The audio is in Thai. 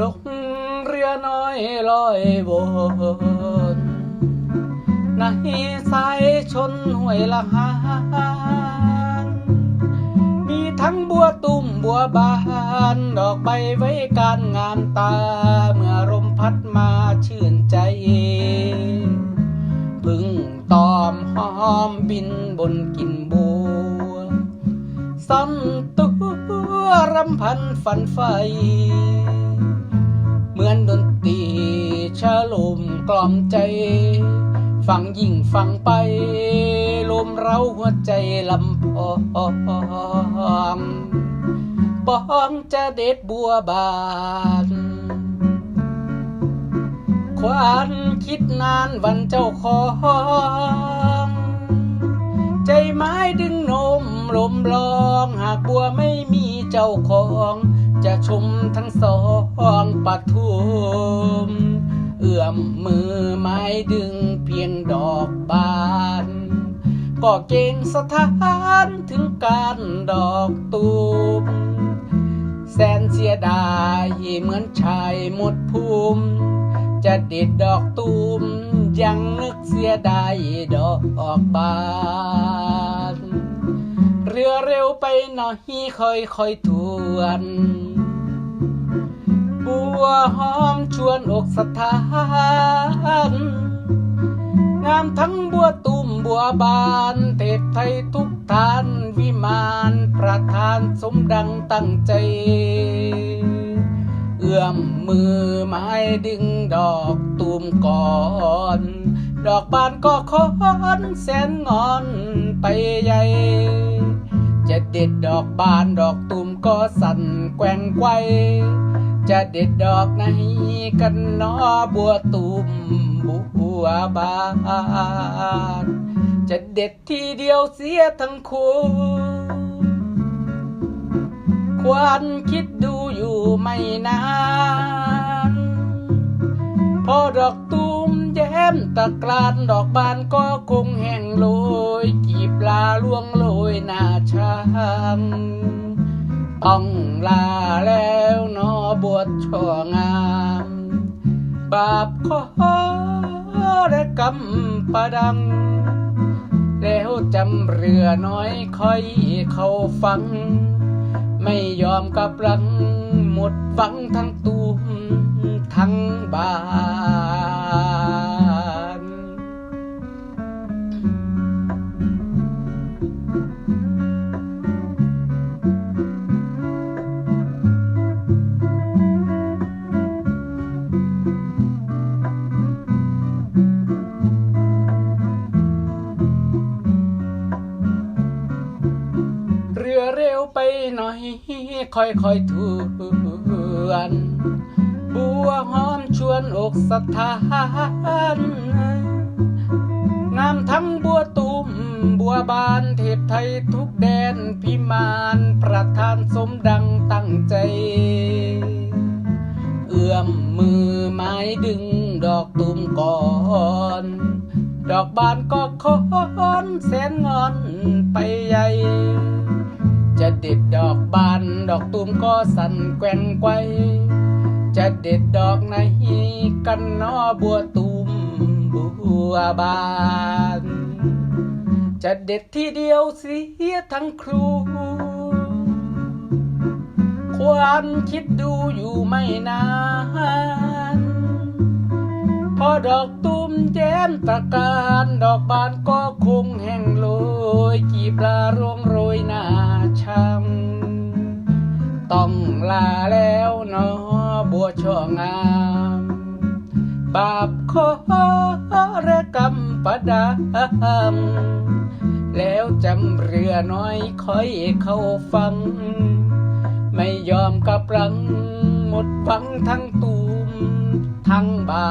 ลงเรือน้อยลอยวนในสายชนห้วยละหานมีทั้งบัวตุ่มบัวบาน ดอกใบไว้การงามตา เมื่อลมพัดมาชื่นใจพึ่งตอมหอมบินบนกินบัวสันตัวรำพันฝันไฟ มือนดนตรีชะลมกล่อมใจ ฟังยิ่งฟังไป ลมเร้าหัวใจลำพองปองจะเด็ดบัวบานควานคิดนานวันเจ้าของใจไม้ดึงนมลมลองหากบัวไม่มีเจ้าของ จะชมทั้งสองปทุม เอื้อมมือไม้ดึงเพียงดอกบานก็เก่งสถานถึงการดอกตูมแสนเสียดายเหมือนชายหมดภูมิ จะเด็ดดอกตูมยังนึกเสียดายดอกบานเรือเร็วไปหน่อยค่อยค่อยๆทวน วหอมชวนอกสถานงามทั้งบัวตุ่มบัวบานเทพไทยทุกทานวิมานประธานสมดังตั้งใจ เอื้อมมือไม้ดึงดอกตูมก่อน ดอกบานก็คอนแสนงอนไปใหญ่ จะเด็ดดอกบานดอกตูมก็สั่นแกว่งไกว จะเด็ดดอกไหนกันนอบัวตูมบัวบานจะเด็ดทีเดียวเสียทั้งคู่ควรคิดดูอยู่ไม่นานพอดอกตูมแย้มตะกรานดอกบานก็คงแห้งโรยกีบลาล่วงโรยหน้าช้างต้องลาแล้ว บวชช่องาม บาปขอและกำประดัง แล้วจำเรือน้อยค่อยเข้าฟัง ไม่ยอมกับลัง หมดฟังทั้งตูมทั้งบา ไปหน่อยค่อยๆทวนบัวหอมชวนอกสถานงามทั้งบัวตุ่มบัวบานเทพไทยทุกแดนพิมานประธานสมดังตั้งใจ เอื้อมมือไม้ดึงดอกตุ่มก่อนดอกบานก็คอนแสนงอนไปใหญ่ จะเด็ดดอกบานดอกตูมก็สั่นแกว่งไกวจะเด็ดดอกไหนกันนอบัวตูมบัวบาน จะเด็ดที่เดียวเสียทั้งครูควรคิดดูอยู่ไม่นานพอดอกตูมแย้มตะการ ดอกบานก็ค ช่องามบาปขอระกรรมประดามแล้วจำเรือน้อยค่อยเข้าฟัง ไม่ยอมกับรัง หมดฟังทั้งตูมทั้งบา